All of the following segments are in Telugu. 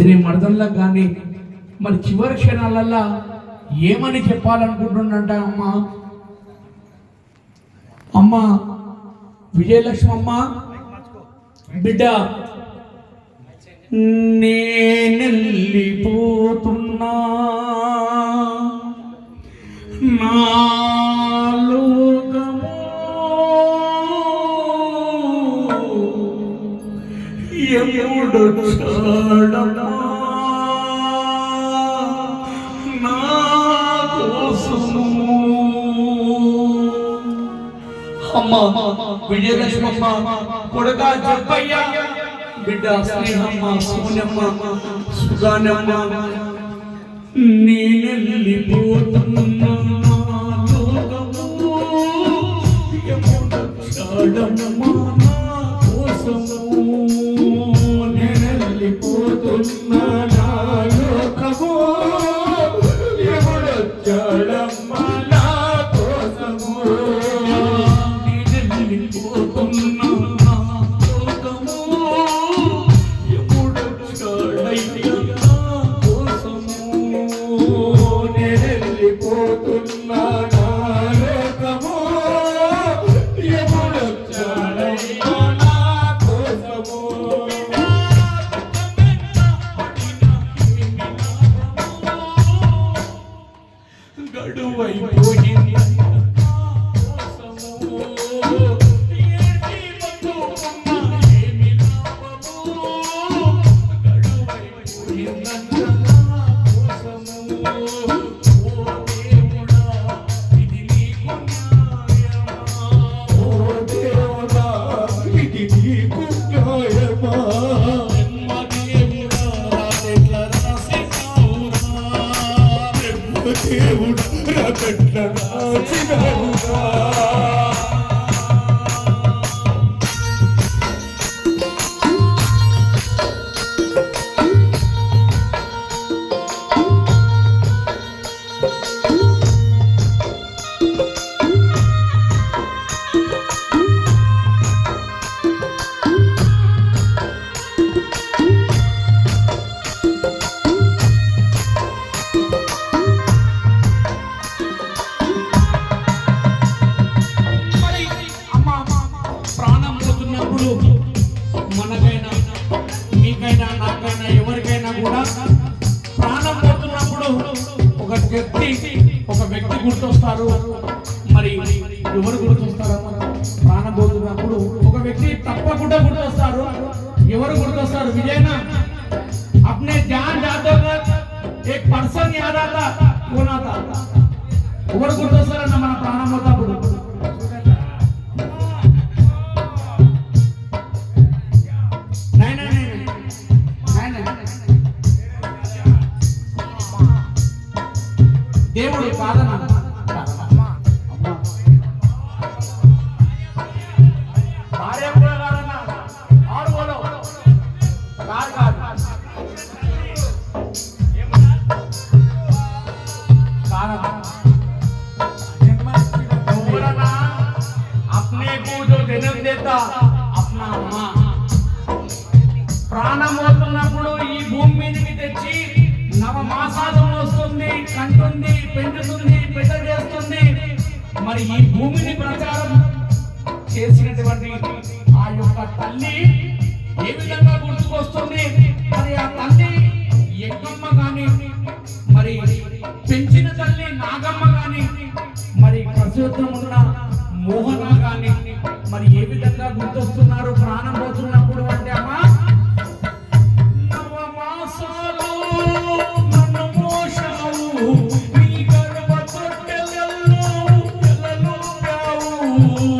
వదిలే మరదల్లకు కానీ మరి చివరి క్షణాలల్లా ఏమని చెప్పాలనుకుంటుండంట అమ్మ? అమ్మ విజయలక్ష్మి అమ్మ? బిడ్డ నేనెల్లిపోతున్నా నా లోకము చాడమా అమ్మ విజయలక్ష్మమ్మ కొడుక జబ్బయ్య బిడ్డ స్నేహమ్మ సూనమ్మ సుగానమ్మ నేనెళ్ళిపోతున్నా లోకము ఎప్పుడొచ్చాడమ్మ నా కోసము నేనెళ్ళిపోతున్నా వ్యక్తి తప్పకుండా గుర్తొస్తారు ఎవరు గుర్తొస్తారు విజయనా अपने जान जाते वक्त एक पर्सन याद आता कौन आता ఎవరు గుర్తొస్తారన్న మన ప్రాణం పోతప్పుడు వినం దేత అప్నా అమ్మ. ప్రాణం అవుతున్నప్పుడు ఈ భూమి మీదకి తెచ్చి నవ మాసాలు వస్తుంది కంటుంది పెంచుతుంది పెద్ద చేస్తుంది. మరి ఈ భూమిని ప్రచారం చేసినటువంటి ఆ యొక్క తల్లి ఏ విధంగా గుర్తుకొస్తుంది? మరి ఆ తల్లి Thank you.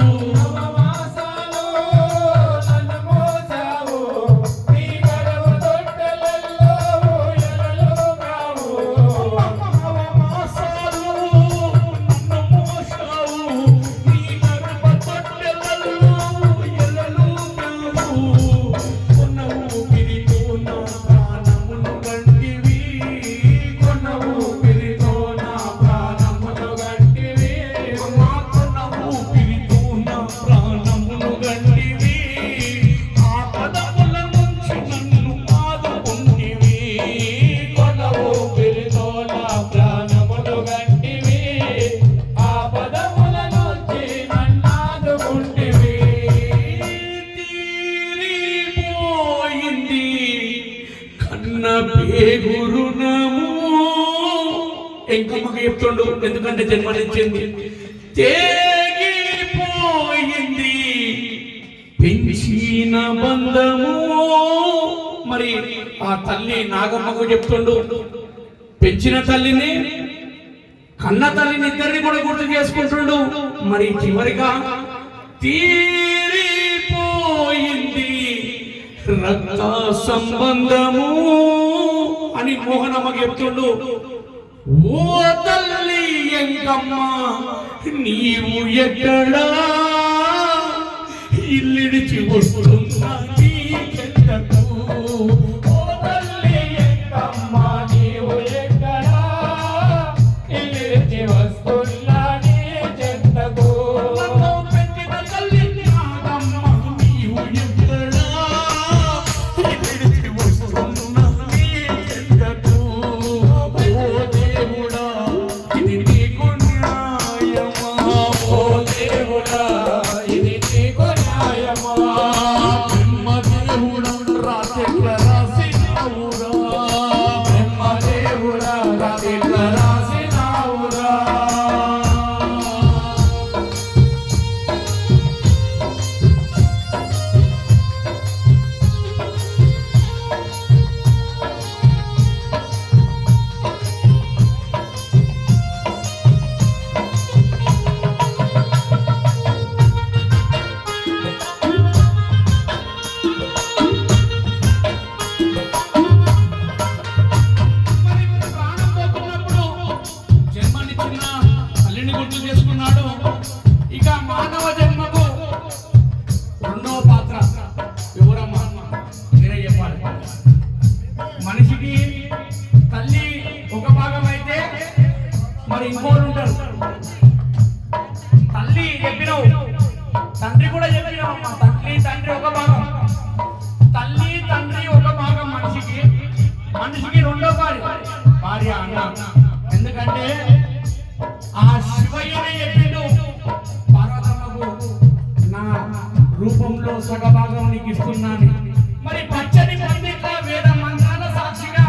పేగురునము ఇంకమ్మకి చెప్తుండు ఎందుకంటే జన్మనిచ్చింది. తేగిపోయింది. పెంచిన బంధము. మరి ఆ తల్లి నాగమ్మకు చెప్తుండు పెంచిన తల్లిని కన్న తల్లిని ఇద్దరిని కూడా గుర్తు చేసుకుంటుండు. మరి చివరిగా తీరిపోయింది రక్త సంబంధము. అని మోహనమ్మ చెప్తుండు. ఓ తల్లి ఎంకమ్మా నీవు ఎక్కడా? ఇల్లిడిచి వస్తున్నా But I మరి ఇంకోరు ఉంటారు. తల్లి చెప్పినావు. తండ్రి కూడా చెప్పినావు తల్లి తండ్రి ఒక భాగం. తల్లి తండ్రి ఒక భాగం మనిషికి. మనిషికి రెండో భార్య. భార్య అన్న. ఎందుకంటే ఆ శివయ్యనే చెప్పిండు. పార్వతమ్మకు నా రూపంలో సగభాగం నీకు ఇస్తున్నాను. మరి పచ్చని పండిట్ల వేద మంత్రాల సాక్షిగా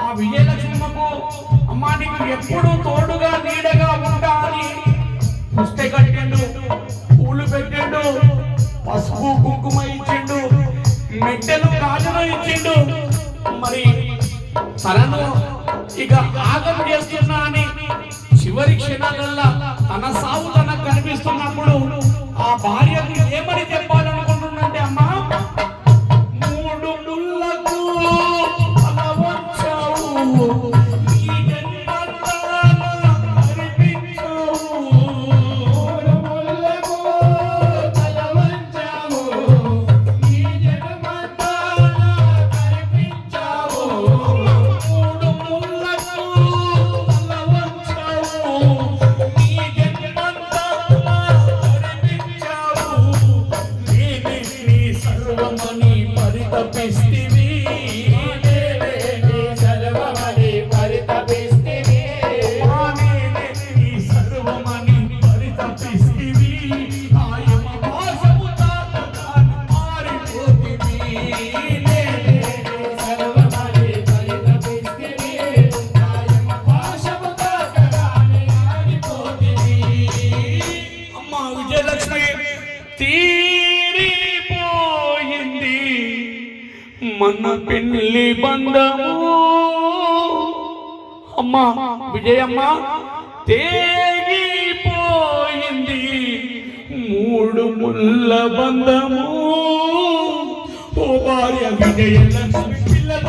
ఆ విజయలక్ష్మకు అమ్మా నీకు ఎప్పుడు తోడుగా నీడగా ఉండాలి. అని పుస్తే కట్టిండు పూలు పెట్టిండు పసుపు కుంకుమ ఇచ్చిండు మెట్టెలు గాజులు ఇచ్చిండు. మరి తనను ఇక ఆగం చేస్తున్నా అని చివరి క్షణాలల్లా తన సావు తనకు కనిపిస్తున్నప్పుడు ఆ భార్యకు ఏమని చెప్పాలను అమ్మా విజయమ్మ తేగిపోయింది. మూడు ముళ్ళ బంధము. ఓ భార్య విజయలక్ష్మి పిల్లల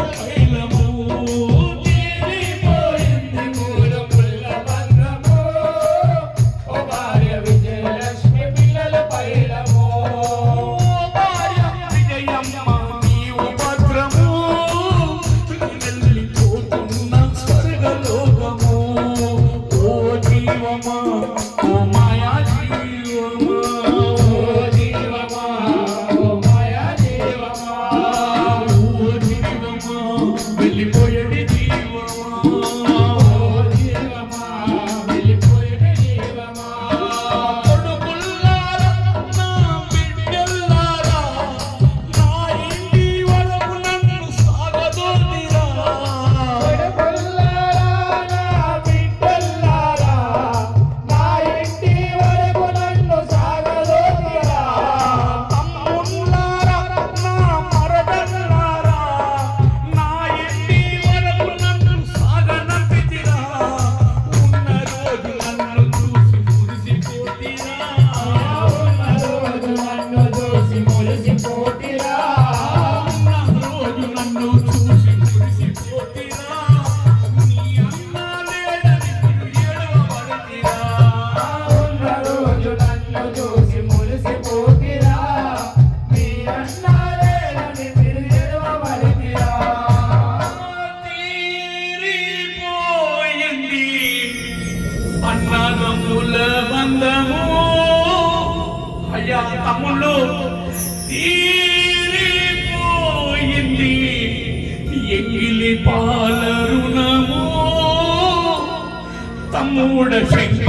were to change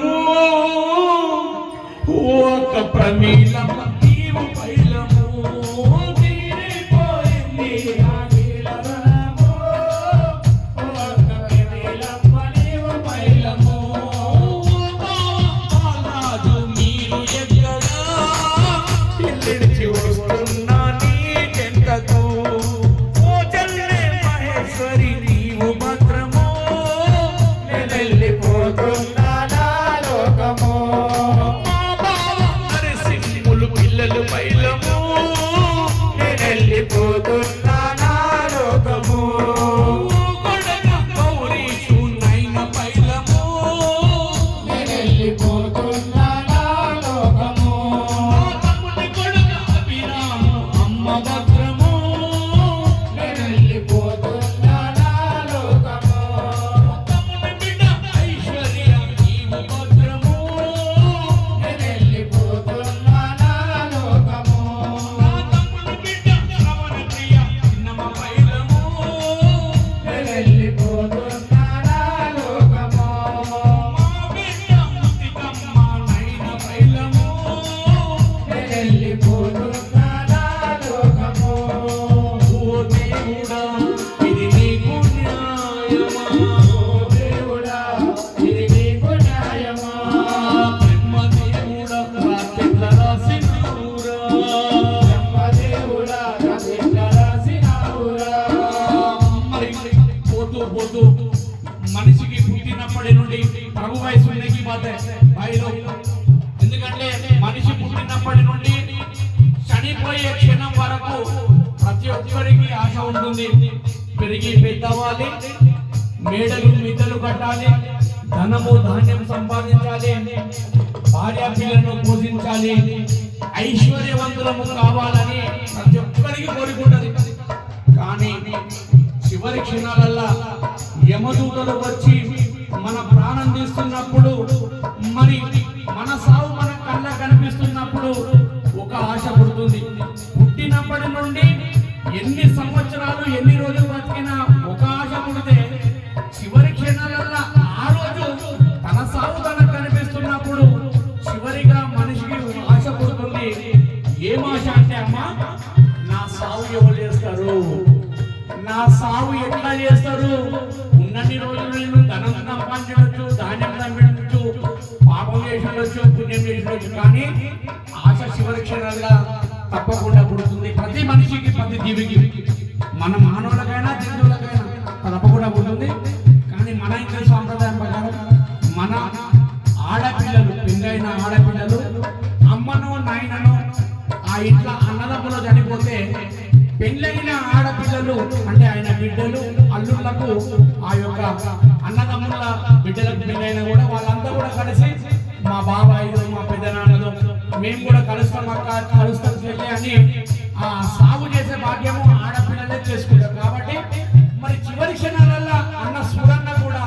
walk up a. చేసుకోవద్దు మనిషికి పుట్టినప్పటి నుండి ప్రభు వయసు ఉండేకి ఎందుకంటే మనిషి పుట్టినప్పటి నుండి చనిపోయే క్షణం వరకు ప్రతి ఒక్కరికి ఆశ ఉంటుంది. పెరిగి పెద్దవాలి మేడలు మిద్దలు కట్టాలి ధనము ధాన్యం సంపాదించాలి భార్య పిల్లలను పోషించాలి ఐశ్వర్యవంతులము కావాలని ప్రతి ఒక్కరికి ఉంటుంది. కానీ చివరి క్షణాలల్లా యమదూతలు వచ్చి మన ప్రాణం తీస్తున్నప్పుడు మరి మన సావు మన కళ్ళ కనిపిస్తున్నప్పుడు ఒక ఆశ పుడుతుంది. పుట్టినప్పటి నుండి ఎన్ని సంవత్సరాలు ఎన్ని రోజులు బతికినా నా ఎట్లా చేస్తారు? ఉన్నన్ని రోజులు నేను ధనం సంపాదించవచ్చు ధాన్యం సంపాదించవచ్చు పాపం చేసినవచ్చు పుణ్యం చేసినవచ్చు కానీ ఆశ చివరి క్షణాలుగా తప్పకుండా పుడుతుంది ప్రతి మనిషికి ప్రతి జీవికి. మన మానవులకైనా జంతువులకైనా అంటే ఆయన బిడ్డలు అల్లుళ్ళకు ఆ యొక్క అన్నదమ్ముల బిడ్డలకు పెళ్ళైన కూడా వాళ్ళంతా కూడా కలిసి మా బాబాయ్ మా పెద్దనాన్నలు మేము కూడా కలుస్తాం అక్క కలుస్తాం చెల్లి అని ఆ సాగు చేసే భాగ్యము ఆడపిల్లలే చేసుకుంటారు. కాబట్టి మరి చివరి క్షణాలల్లో అన్న సూరన్న కూడా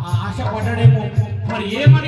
ఆ ఆశ పడ్డడేమో మరి ఏమన్నా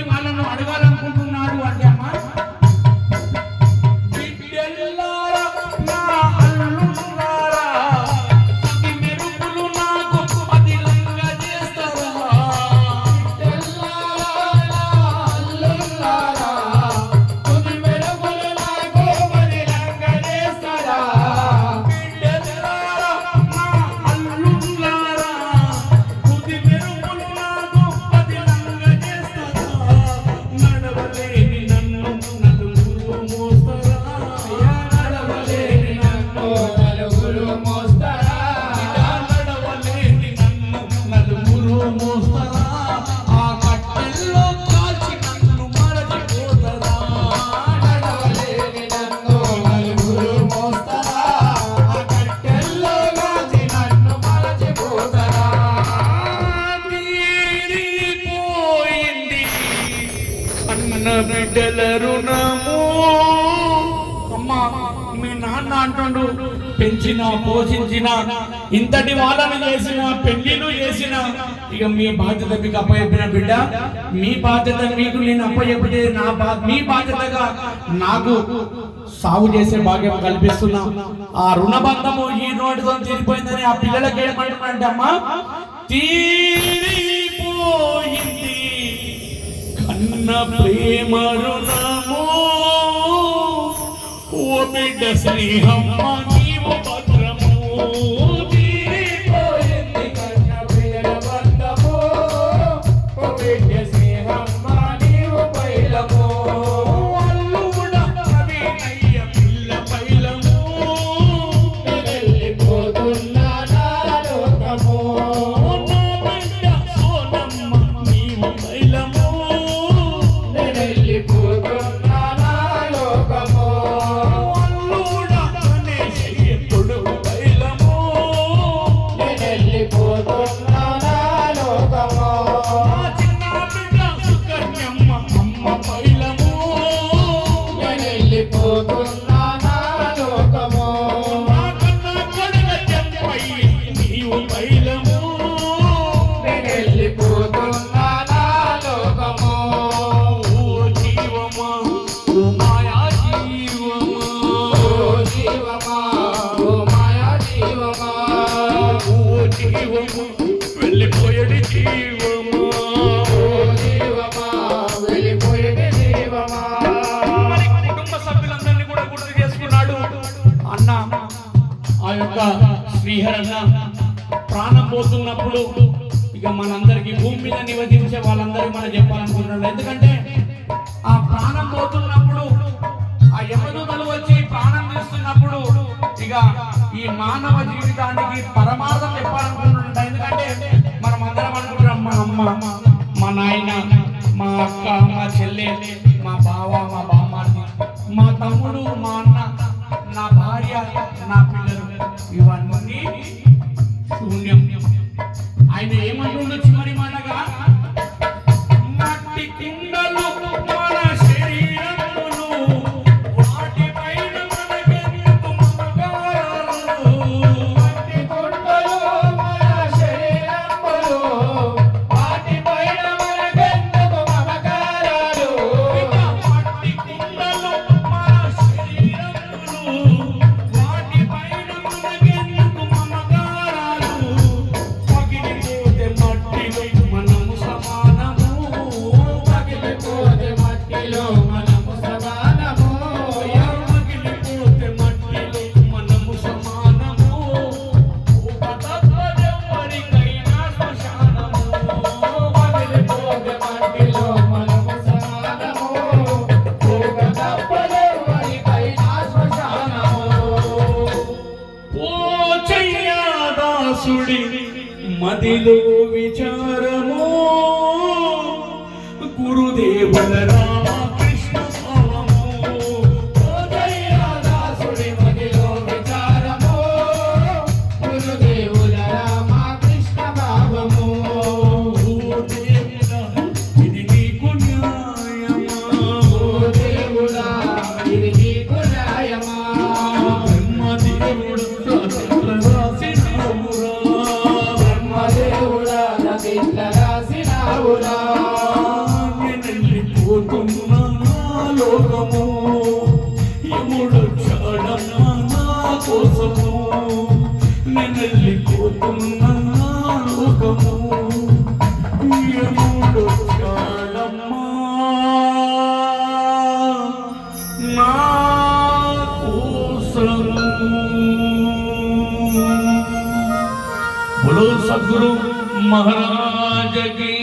నాన్న పెంచిన పోషించిన ఇంతటి వాళ్ళను చేసిన పెళ్ళిలు చేసిన ఇక మీ బాధ్యత మీకు అప్పచెప్పిన బిడ్డ మీ బాధ్యత మీకు నేను అప్పచెప్పితే నా బా మీ బాధ్యతగా నాకు సాగు చేసే భాగ్యం కల్పిస్తున్నా. ఆ రుణబంధము ఈ నోటితో తీరిపోయిందని ఆ పిల్లలకి ఏమంటున్నారంటే అమ్మా తీరిపోయింది. కన్న ప్రేమ రుణము ఓ బిడ్డ తమ్ముడు మా మట్టిలో